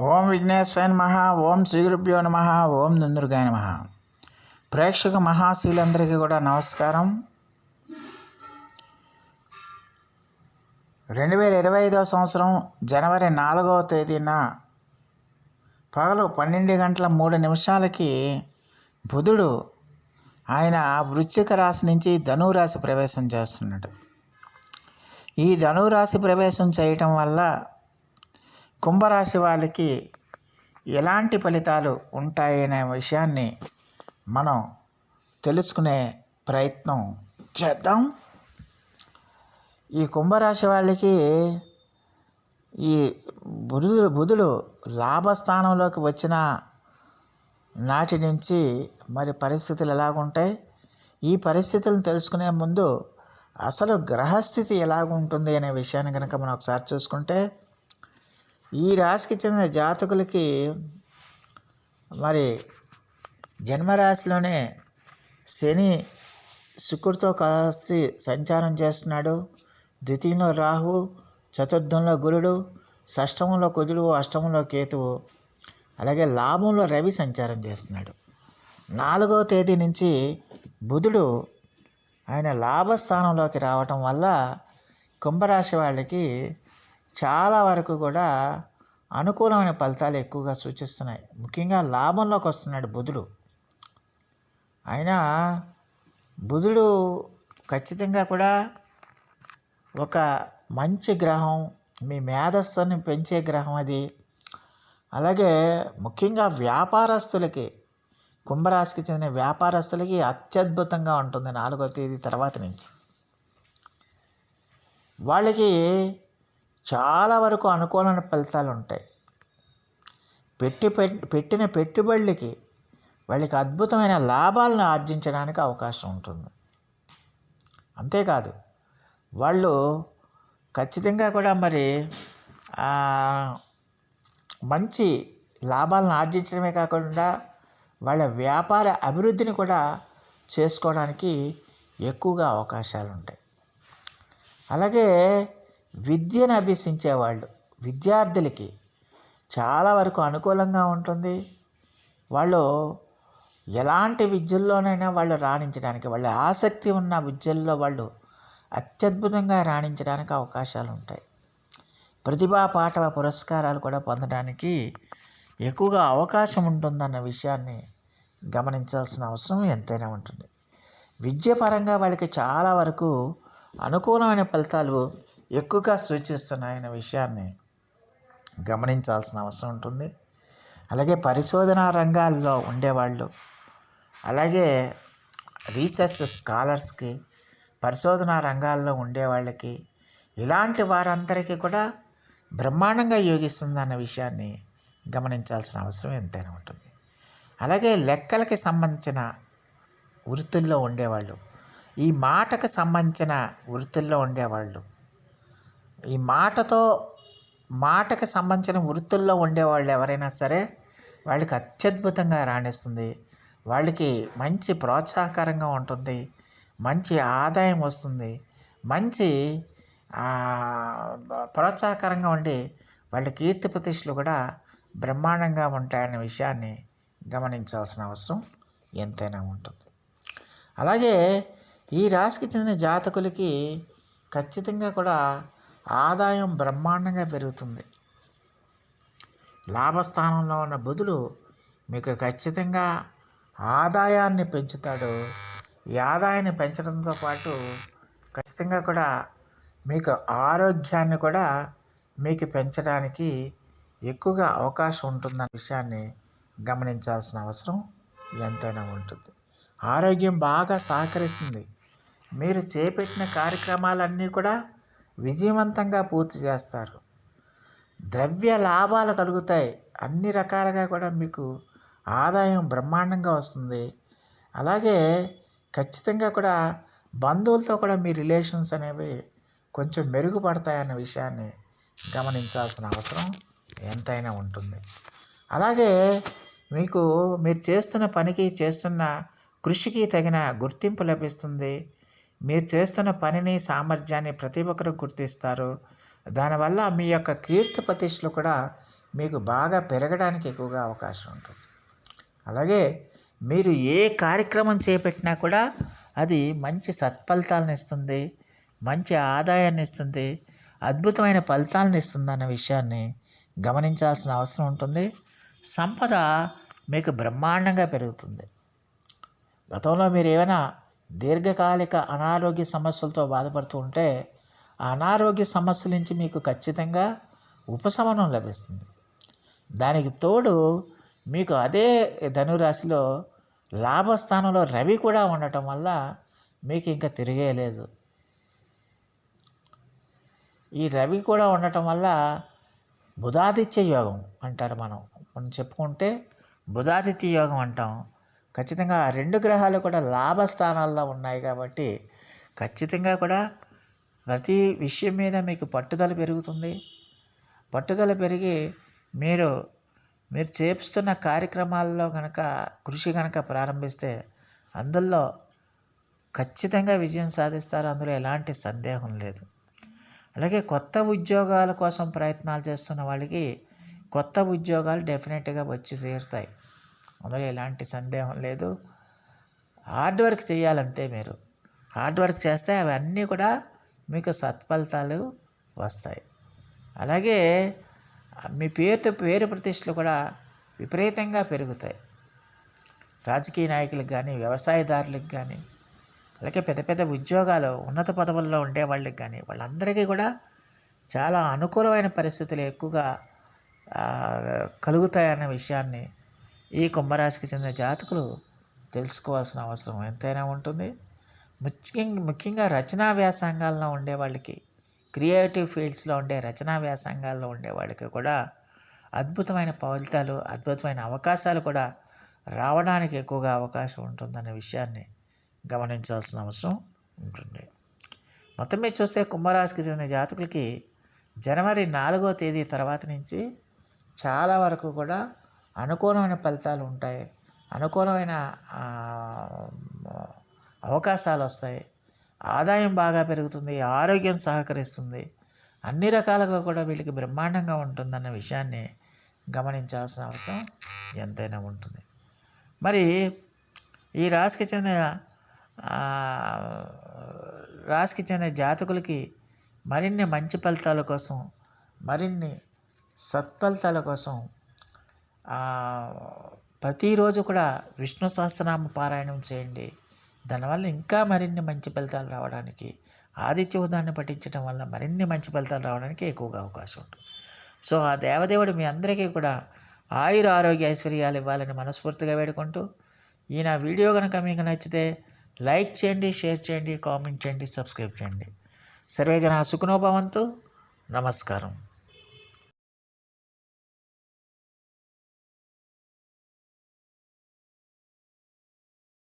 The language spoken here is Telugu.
ఓం విఘ్నేశ్వర నమ ఓం శ్రీగురుభ్యో నమ ఓం దుందుర్గాయ నమ. ప్రేక్షక మహాశీలందరికీ కూడా నమస్కారం. రెండు వేల ఇరవై ఐదవ సంవత్సరం జనవరి నాలుగవ తేదీన పగలు పన్నెండు గంటల మూడు నిమిషాలకి బుధుడు ఆయన వృశ్చిక రాశి నుంచి ధనురాశి ప్రవేశం చేస్తున్నాడు. ఈ ధనురాశి ప్రవేశం చేయటం వల్ల కుంభరాశి వాళ్ళకి ఎలాంటి ఫలితాలు ఉంటాయనే విషయాన్ని మనం తెలుసుకునే ప్రయత్నం చేద్దాం. ఈ కుంభరాశి వాళ్ళకి ఈ బుధుడు బుధుడు లాభస్థానంలోకి వచ్చిన నాటి నుంచి మరి పరిస్థితులు ఎలాగుంటాయి? ఈ పరిస్థితులను తెలుసుకునే ముందు అసలు గ్రహస్థితి ఎలాగుంటుంది అనే విషయాన్ని కనుక మనం ఒకసారి చూసుకుంటే ఈ రాశికి చెందిన జాతకులకి మరి జన్మరాశిలోనే శని శుక్రుడితో కలిసి సంచారం చేస్తున్నాడు. ద్వితీయంలో రాహు చతుర్థంలో గురుడు షష్టమంలో కుజుడు అష్టమంలో కేతువు. అలాగే లాభంలో రవి సంచారం చేస్తున్నాడు. నాలుగవ తేదీ నుంచి బుధుడు ఆయన లాభస్థానంలోకి రావటం వల్ల కుంభరాశి వాళ్ళకి చాలా వరకు కూడా అనుకూలమైన ఫలితాలు ఎక్కువగా సూచిస్తున్నాయి. ముఖ్యంగా లాభంలోకి వస్తున్నాడు బుధుడు. అయినా బుధుడు ఖచ్చితంగా కూడా ఒక మంచి గ్రహం మీ మేధస్సుని పెంచే గ్రహం అది. అలాగే ముఖ్యంగా వ్యాపారస్తులకి కుంభరాశికి చెందిన వ్యాపారస్తులకి అత్యద్భుతంగా ఉంటుంది నాలుగో తేదీ తర్వాత నుంచి. వాళ్ళకి చాలా వరకు అనుకూలమైన ఫలితాలు ఉంటాయి పెట్టి పెట్టిన పెట్టుబడులకి వాళ్ళకి అద్భుతమైన లాభాలను ఆర్జించడానికి అవకాశం ఉంటుంది. అంతేకాదు వాళ్ళు ఖచ్చితంగా కూడా మరి మంచి లాభాలను ఆర్జించడమే కాకుండా వాళ్ళ వ్యాపార అభివృద్ధిని కూడా చేసుకోవడానికి ఎక్కువగా అవకాశాలు ఉంటాయి అలాగే విద్యను అభ్యసించే వాళ్ళు విద్యార్థులకి చాలా వరకు అనుకూలంగా ఉంటుంది. వాళ్ళు ఎలాంటి విద్యల్లోనైనా వాళ్ళు రాణించడానికి వాళ్ళ ఆసక్తి ఉన్న విద్యల్లో వాళ్ళు అత్యద్భుతంగా రాణించడానికి అవకాశాలు ఉంటాయి ప్రతిభా పాఠవ పురస్కారాలు కూడా పొందడానికి ఎక్కువగా అవకాశం ఉంటుందన్న విషయాన్ని గమనించాల్సిన అవసరం ఎంతైనా ఉంటుంది. విద్య పరంగా వాళ్ళకి చాలా వరకు అనుకూలమైన ఫలితాలు ఎక్కువగా సూచిస్తున్నాయన్న విషయాన్ని గమనించాల్సిన అవసరం ఉంటుంది. అలాగే పరిశోధనా రంగాల్లో ఉండేవాళ్ళు అలాగే రీసెర్చ్ స్కాలర్స్కి పరిశోధనా రంగాల్లో ఉండేవాళ్ళకి ఇలాంటి వారందరికీ కూడా బ్రహ్మాండంగా యోగిస్తుందన్న విషయాన్ని గమనించాల్సిన అవసరం ఎంతైనా ఉంటుంది. అలాగే లెక్కలకి సంబంధించిన వృత్తుల్లో ఉండేవాళ్ళు ఈ మాటకు సంబంధించిన వృత్తుల్లో ఉండేవాళ్ళు ఈ మాటతో మాటకు సంబంధించిన వృత్తుల్లో ఉండేవాళ్ళు ఎవరైనా సరే వాళ్ళకి అత్యద్భుతంగా రాణిస్తుంది. వాళ్ళకి మంచి ప్రోత్సాహకరంగా ఉంటుంది. మంచి ఆదాయం వస్తుంది. మంచి ప్రోత్సాహకరంగా ఉండి వాళ్ళ కీర్తి ప్రతిష్టలు కూడా బ్రహ్మాండంగా ఉంటాయనే విషయాన్ని గమనించాల్సిన అవసరం ఎంతైనా ఉంటుంది. అలాగే ఈ రాశికి చెందిన జాతకులకి ఖచ్చితంగా కూడా ఆదాయం బ్రహ్మాండంగా పెరుగుతుంది. లాభస్థానంలో ఉన్న బుధుడు మీకు ఖచ్చితంగా ఆదాయాన్ని పెంచుతాడు. ఈ ఆదాయాన్ని పెంచడంతో పాటు ఖచ్చితంగా కూడా మీకు ఆరోగ్యాన్ని కూడా మీకు పెంచడానికి ఎక్కువగా అవకాశం ఉంటుందన్న విషయాన్ని గమనించాల్సిన అవసరం ఎంతైనా ఉంటుంది. ఆరోగ్యం బాగా సహకరిస్తుంది. మీరు చేపట్టిన కార్యక్రమాలన్నీ కూడా విజయవంతంగా పూర్తి చేస్తారు. ద్రవ్య లాభాలు కలుగుతాయి. అన్ని రకాలుగా కూడా మీకు ఆదాయం బ్రహ్మాండంగా వస్తుంది. అలాగే ఖచ్చితంగా కూడా బంధువులతో కూడా మీ రిలేషన్స్ అనేవి కొంచెం మెరుగుపడతాయన్న విషయాన్ని గమనించాల్సిన అవసరం ఎంతైనా ఉంటుంది. అలాగే మీకు మీరు చేస్తున్న పనికి చేస్తున్న కృషికి తగిన గుర్తింపు లభిస్తుంది. మీరు చేస్తున్న పనిని సామర్థ్యాన్ని ప్రతి ఒక్కరు గుర్తిస్తారు. దానివల్ల మీ యొక్క కీర్తి ప్రతిష్టలు కూడా మీకు బాగా పెరగడానికి ఎక్కువగా అవకాశం ఉంటుంది. అలాగే మీరు ఏ కార్యక్రమం చేపట్టినా కూడా అది మంచి సత్ఫలితాలను ఇస్తుంది మంచి ఆదాయాన్ని ఇస్తుంది అద్భుతమైన ఫలితాలను ఇస్తుంది అన్న విషయాన్ని గమనించాల్సిన అవసరం ఉంటుంది. సంపద మీకు బ్రహ్మాండంగా పెరుగుతుంది. గతంలో మీరు ఏమైనా దీర్ఘకాలిక అనారోగ్య సమస్యలతో బాధపడుతూ ఉంటే ఆ అనారోగ్య సమస్యల నుంచి మీకు ఖచ్చితంగా ఉపశమనం లభిస్తుంది. దానికి తోడు మీకు అదే ధనురాశిలో లాభస్థానంలో రవి కూడా ఉండటం వల్ల మీకు ఇంకా తిరిగేయలేదు ఈ రవి కూడా ఉండటం వల్ల బుధాదిత్య యోగం అంటారు మనం. మనం చెప్పుకుంటే బుధాదిత్య యోగం అంటాం. ఖచ్చితంగా ఆ రెండు గ్రహాలు కూడా లాభస్థానాల్లో ఉన్నాయి కాబట్టి ఖచ్చితంగా కూడా ప్రతి విషయం మీద మీకు పట్టుదల పెరుగుతుంది. పట్టుదల పెరిగి మీరు మీరు చేపిస్తున్న కార్యక్రమాల్లో కనుక కృషి కనుక ప్రారంభిస్తే అందులో ఖచ్చితంగా విజయం సాధిస్తారు. అందులో ఎలాంటి సందేహం లేదు. అలాగే కొత్త ఉద్యోగాల కోసం ప్రయత్నాలు చేస్తున్న వాళ్ళకి కొత్త ఉద్యోగాలు డెఫినెట్గా వచ్చి తీరుతాయి. అందులో ఎలాంటి సందేహం లేదు. హార్డ్ వర్క్ చేయాలంతే మీరు. హార్డ్ వర్క్ చేస్తే అవన్నీ కూడా మీకు సత్ఫలితాలు వస్తాయి. అలాగే మీ పేరుతో పేరు ప్రతిష్టలు కూడా విపరీతంగా పెరుగుతాయి. రాజకీయ నాయకులకు కానీ వ్యవసాయదారులకు కానీ అలాగే పెద్ద పెద్ద ఉద్యోగాలు ఉన్నత పదవుల్లో ఉండే వాళ్ళకి కానీ వాళ్ళందరికీ కూడా చాలా అనుకూలమైన పరిస్థితులు ఎక్కువగా కలుగుతాయన్న విషయాన్ని ఈ కుంభరాశికి చెందిన జాతకులు తెలుసుకోవాల్సిన అవసరం ఎంతైనా ఉంటుంది. ముఖ్యంగా ముఖ్యంగా రచనా వ్యాసంగాల్లో ఉండే వాళ్ళకి క్రియేటివ్ ఫీల్డ్స్లో ఉండే రచనా వ్యాసంగాల్లో ఉండే వాళ్ళకి కూడా అద్భుతమైన ఫలితాలు అద్భుతమైన అవకాశాలు కూడా రావడానికి ఎక్కువగా అవకాశం ఉంటుందనే విషయాన్ని గమనించాల్సిన అవసరం ఉంటుంది. మొత్తం మీద చూస్తే కుంభరాశికి చెందిన జాతకులకి జనవరి నాలుగో తేదీ తర్వాత నుంచి చాలా వరకు కూడా అనుకూలమైన ఫలితాలు ఉంటాయి. అనుకూలమైన అవకాశాలు వస్తాయి. ఆదాయం బాగా పెరుగుతుంది ఆరోగ్యం సహకరిస్తుంది. అన్ని రకాలుగా కూడా వీళ్ళకి బ్రహ్మాండంగా ఉంటుందన్న విషయాన్ని గమనించాల్సిన అవసరం ఎంతైనా ఉంటుంది. మరి ఈ రాశికి చెందిన రాశికి చెందిన జాతకులకి మరిన్ని మంచి ఫలితాల కోసం మరిన్ని సత్ఫలితాల కోసం ప్రతిరోజు కూడా విష్ణు సహస్రనామ పారాయణం చేయండి. దానివల్ల ఇంకా మరిన్ని మంచి ఫలితాలు రావడానికి ఆదిత్య ఉదాహరణ పఠించడం వల్ల మరిన్ని మంచి ఫలితాలు రావడానికి ఎక్కువగా అవకాశం ఉంటుంది. సో ఆ దేవదేవుడు మీ అందరికీ కూడా ఆయుర ఆరోగ్య ఐశ్వర్యాలు ఇవ్వాలని మనస్ఫూర్తిగా వేడుకుంటూ ఈయన వీడియో కనుక మీకు నచ్చితే లైక్ చేయండి షేర్ చేయండి కామెంట్ చేయండి సబ్స్క్రైబ్ చేయండి. సర్వేజన సుఖనోభవంతు నమస్కారం.